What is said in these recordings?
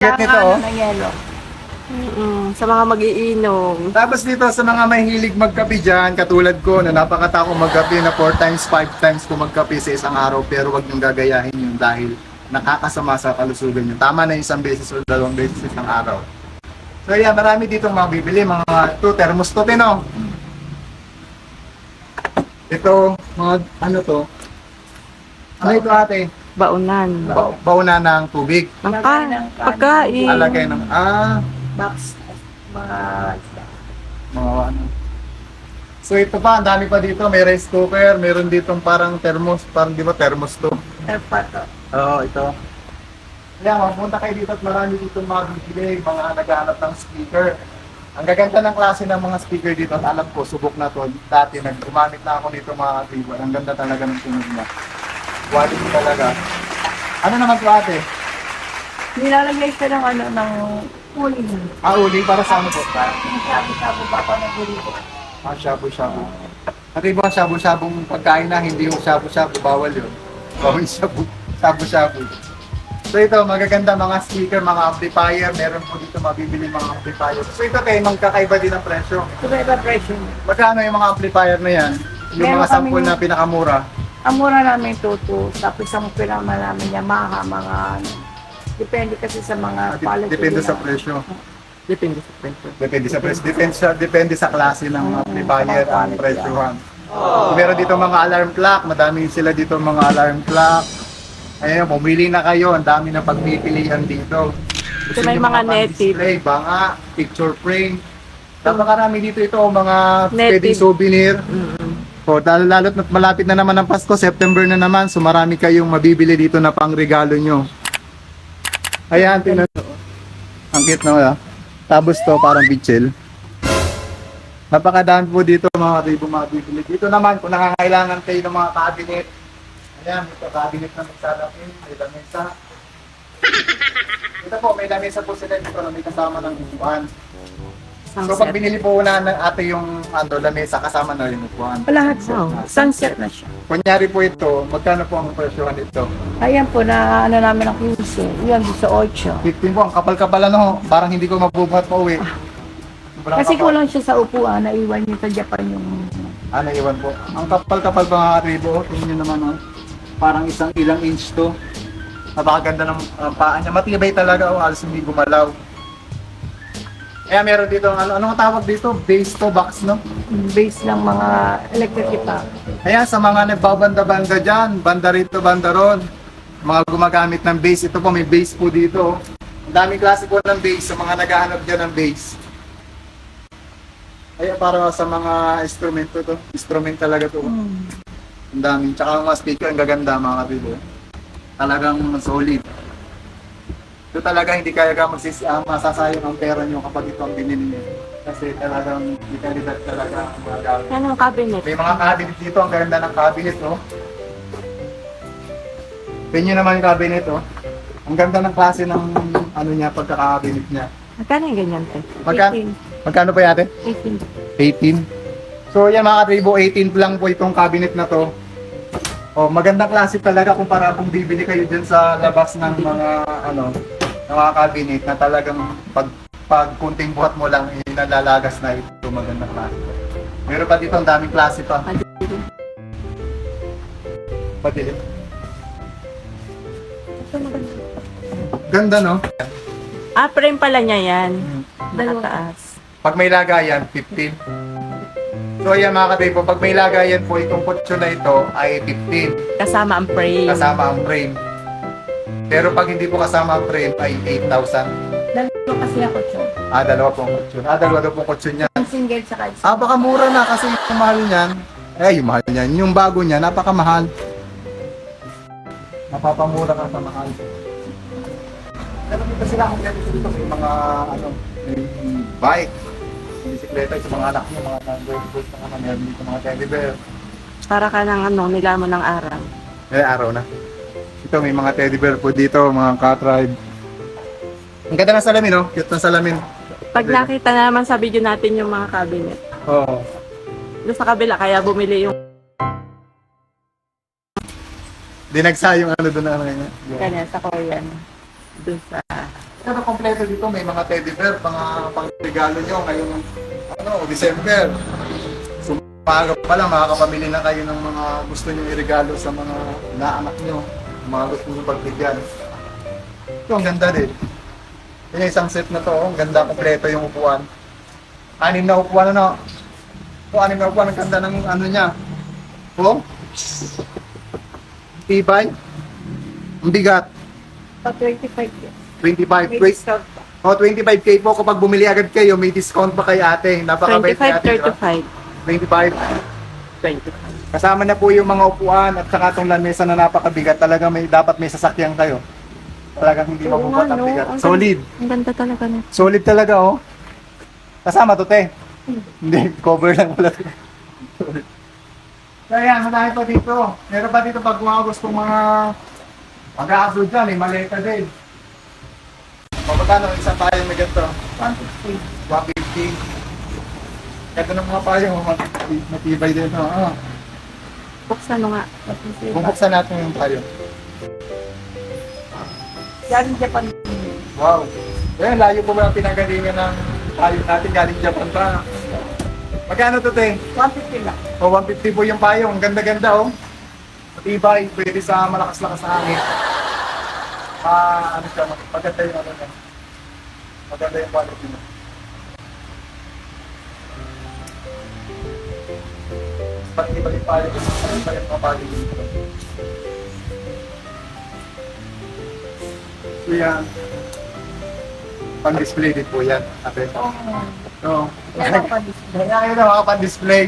Get nito, oh. ng yelo. Mm, sa mga magiinom. Tapos dito sa mga mahilig magkape dyan, katulad ko na napakatako magkape na 4 times, 5 times ko magkape sa isang araw pero wag niyong gagayahin yun dahil nakakasama sa kalusugan niyo. Tama na isang beses o dalawang beses sa isang araw. So yan, marami dito mabibili, mga 2 thermos to, no? Ito, mga ano to? Ano ito ate? Baunan. Ba- bauna ng tubig. Lagay ng kanin. pagkain. Alagay ng, ah, Box. Mga mga ano. So ito pa, ang dami pa dito. May rice cooker, meron ditong parang thermos, parang di ba thermos to? airpato. Oo, ito. Kaya mapunta kayo dito at marami dito mga bibili, mga naghahanap ng speaker. Ang gaganda ng klase ng mga speaker dito at alam ko, subok na to. Dati nag na ako nito mga keyboard. Ang ganda talaga ng tunog niya. Quality talaga. Ano naman to ate? Nilalagay siya ng ano, ng uling. Ah, uling para sa ano po? Yung sabi-sabi pa ako ng burrito. Ah, shabu-shabu. At iba ang shabu-shabong pagkain na, hindi yung shabu-shabu, bawal yun. Bawal shabu, shabu-shabu. So ito, magaganda mga speaker, mga amplifier, meron po dito mabibili mga amplifier. So ito kayo, magkakaiba din ang presyo. Iba-iba presyo. Magkano yung mga amplifier na yan? Yung Meron mga sample kaming- na pinakamura. Ang mura namin tuto, tapos ang pinama namin Yamaha, mga ano. Depende kasi sa mga Ah, quality. Depende sa presyo. Depende sa presyo. Depende sa presyo. Depende sa, depende sa klase ng Mm, amplifier mga ang presyohan. Meron dito mga alarm clock, madami sila dito mga alarm clock. Ayun, pumili na kayo, ang dami na pagpipilian dito. Gusto may mga pang native. display, banga, picture frame. Napakarami dito ito, mga Native. pwedeng souvenir. Mm. O, lalo, lalo't malapit na naman ang Pasko, September na naman, so marami kayong mabibili dito na pang regalo nyo. Ayan, tingnan nyo. Ang cute na wala. Tapos to, parang bitchel. Napakadami po dito mga ribo mabibili. Dito naman, kung nangangailangan kayo ng mga cabinet, ayan, ito cabinet na magsalamin, may lamesa. Ito po, may lamesa po sila dito na may kasama ng upuan. So pag binili po na ng ate yung ano, lamesa kasama na rin upuan. Lahat po. Oh. Sunset na siya. Kunyari po ito, magkano po ang presyohan nito? Ayan po, na ano namin ng 15. Yan, sa 8. 15 po, ang kapal-kapal ano, parang hindi ko mabubuhat pa uwi. Sobrang Kasi kapal. kulang siya sa upuan, naiwan niyo sa Japan yung... Ah, naiwan po. Ang kapal-kapal pa mga ribo, tingnan nyo naman oh. Parang isang ilang inch to. Napakaganda ng uh, paa niya. Matibay talaga, oh, halos hindi gumalaw. Kaya meron dito, ano, anong tawag dito? Base to box, no? base ng mga electric guitar. Kaya sa mga nagbabanda-banda dyan, banda rito, banda ron, mga gumagamit ng bass, ito po may bass po dito. Ang daming klase po ng bass sa mga naghahanap dyan ng bass. Kaya para sa mga instrumento to, instrument talaga to. Ang dami. Tsaka mga speaker, ang gaganda mga kabibo. Talagang solid. Ito talaga hindi kaya ka magsis, ah, masasayang ang pera nyo kapag ito ang binili nyo. Kasi talagang hindi kalidad talaga ang mga gamit. Yan ang cabinet. May mga cabinet dito, ang ganda ng cabinet, no? Tingnan nyo naman yung cabinet, oh. Ang ganda ng klase ng ano niya, pagka-cabinet niya. Magkano yung ganyan, te? Magka, magkano pa yate? 18. 18. So yan mga katribo, 18 lang po itong cabinet na to. Oh, magandang klase talaga kumpara kung bibili kayo dyan sa labas ng mga ano, ng mga cabinet na talagang pag pag kunting buhat mo lang eh, nalalagas na ito magandang klase. Meron pa dito ang daming klase pa. Padilim. Ganda no? Ah, frame pala niya yan. Dalawa. Nakataas. Pag may lagayan, 15. So ayan mga katribo, pag may lagayan po itong kutso na ito ay 15. Kasama ang frame. kasama ang frame. Pero pag hindi po kasama ang frame ay 8,000. Dalawa kasi ako siya. Ah, dalawa pong kutsyon. Ah, dalawa daw pong kutsyon niya. Ang single sa isa. Ah, baka mura na kasi yung mahal niyan. Eh, yung mahal niyan. Yung bago niya, napakamahal. Napapamura ka sa mahal. Pero dito sila kung dito dito may mga ano, may bike, bisikleta yung sa mga anak niya, mga nag-girls na naman, meron dito mga teddy bear. Para ka ng ano, nilamon ng araw. Eh, araw na. Ito, may mga teddy bear po dito, mga ka-tribe. Ang ganda ng salamin, no? Cute ng salamin. Pag nakita na naman sa video natin yung mga cabinet. Oo. Doon sa kabila, kaya bumili yung Dinagsa yung ano doon na ano niya. kanya sa Korean. Doon sa Pero kompleto dito, may mga teddy bear, mga pang-regalo nyo ngayong ano, December. So, maaga pa lang, makakapamili na kayo ng mga gusto nyo i-regalo sa mga naanak nyo, mga gusto nyo pagbigyan. Ito, ang ganda din. Yung isang set na to, oh, ang ganda, kompleto yung upuan. Anim na upuan, ano? O, anim na upuan, ang ganda ng ano niya. Oh? Tibay? Ang bigat. Pa 25 yun. 25. May Wait, discount pa. oh, 25k po kapag bumili agad kayo, may discount pa kay ate. Napakabait ni ate. di ba? 25, 25. 25. Kasama na po yung mga upuan at saka itong lamesa na napakabigat. Talaga may dapat may sasakyan kayo. Talagang hindi Oo mabubat nga, ang no? bigat. Ang Solid. Ang ganda talaga na. Solid talaga oh. Kasama to te. Hindi, cover lang pala to. Kaya yan, marami pa dito. Meron pa dito pag mga gustong mga mag-aabroad dyan, may maleta din. Magkano isang tayo na ganito? 150. 150. Ito ng mga payo, mat- matibay din. Oh. Buksan mo nga. Bubuksan natin yung payo. Galing Japan. Wow. Ayan, layo po ba ang pinagalingan ng payo natin galing Japan pa. Magkano to, te? 150 lang. O, 150 po yung payo. Ang ganda-ganda, oh. Matibay. Pwede sa malakas-lakas na hangin. Ah, ano siya, maganda yung ano niya. Maganda yung quality niya. Pati ba yung payo? Ano pa yung mga payo dito? So yan. Pang-display din po yan. Ate. Oo. Oo. Yan ang pa-display. Kaya yun mga pan-display.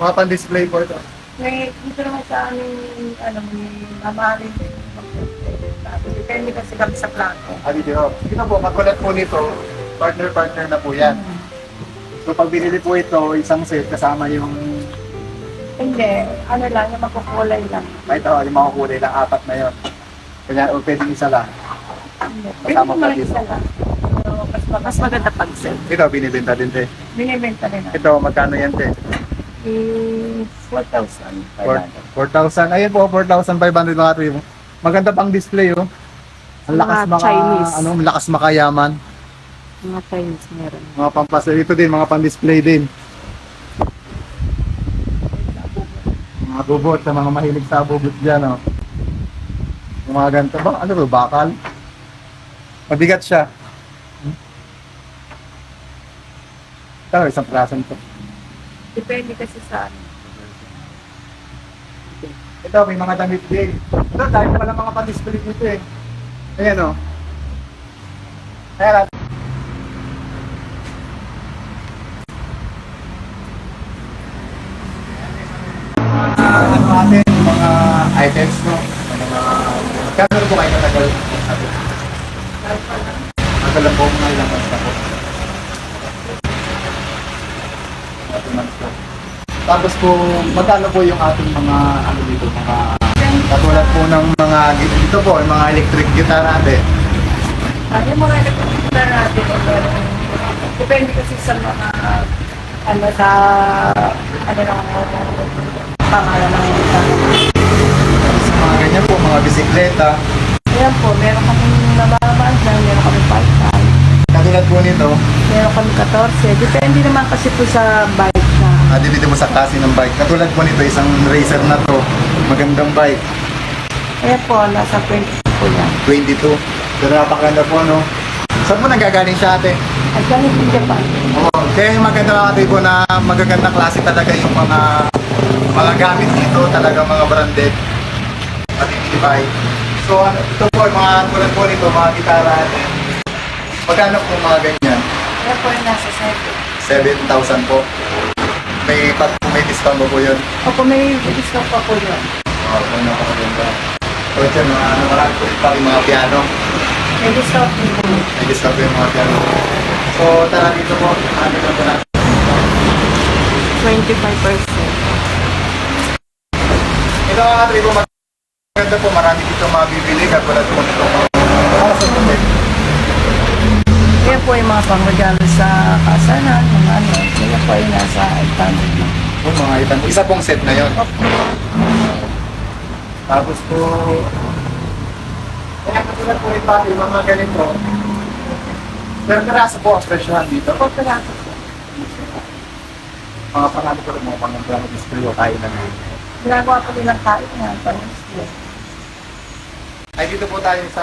Mga pan-display po ito. May dito naman sa aming, ano, may mamahalin. Depende kasi kami sa plato. Ali Dino. Ito po, magulat po nito. Partner-partner na po yan. So pag binili po ito, isang set kasama yung Hindi, ano lang, yung magkukulay lang. may ito, yung mga kulay lang, apat na yun. Kanya, o pwedeng isa lang. Hindi. Kasama Kasama pa pa dito. isa lang. Pero mas, Mas maganda pag set. Ito, binibenta din, te. binibenta rin ako. Ito, magkano yan, te? Eh, 4,000. 4,000. Ayun po, 4,500 mga tribo. Maganda pang display, oh. Ang lakas Mga maka, Chinese. ano, ang lakas makayaman. Mga Chinese meron. Mga pampasel. Ito din, mga pan-display din. Mga bubot, sa mga mahilig sa bubot dyan, oh. Yung mga ganito ba? Ano ba? Bakal? Mabigat siya. Hmm? Ito, isang prasan to. Depende kasi sa ano. Ito, may mga damit din. Ito, dahil pala mga pan-display dito eh. Ayan, oh. Ayan, ah. ano natin, yung mga items, no? Yung mga... Kano po kayo natagal? Tagal lang po mga ilang months na po. Tapos po, magkano po yung ating mga, ano dito, mga... Katulad po ng mga, dito po, yung mga electric guitar natin. Ah, yung mga nakikita natin, eh, meron, depende kasi sa mga, ano, sa, ano lang, pangalan ng mga bisikleta. Ayan po, meron kami nababaan dyan, meron kami part-time, Katulad po nito, meron kami 14. Depende naman kasi po sa bike na. ah, dito mo sa klase ng bike. Katulad po nito, isang racer na to. Magandang bike. Ayan po, nasa 20 po yan. 22. Pero napakaganda po, no? Saan po nanggagaling siya, ate? At galing din Japan. Oo. Kaya yung maganda mga ate po na magagandang klase talaga yung mga mga gamit dito, talaga mga branded. Matitibay. So, ano, ito po, mga tulad po nito, mga gitara natin. Magkano po mga ganyan? Ayan po yung nasa 7. 7,000 po. May, pag may discount po po yun. Opo, may discount pa po yun. Oo, oh, napakaganda. So, dyan, mga, ano, marami po pa yung mga piano. May discount din po. May discount po yung mga piano. So, tara dito po. Ano lang po natin. 25%. Ito mga tribo, maganda po. Marami dito mabibili. Katulad po nito. Para sa tubig. Ayan po yung mga pangregalo sa kasalan, mga ano. Ayan po yung nasa 800 na. Oh, mga itan. Isa pong set na yon. Tapos po, kaya katulad po yung mga ganito, Pero peraso po ang presyohan dito. Po, piraso po. Mga pangalan ko rin mga pangalan display o tayo na ngayon. Ginagawa po nilang kain na panis. Ay, dito po tayo sa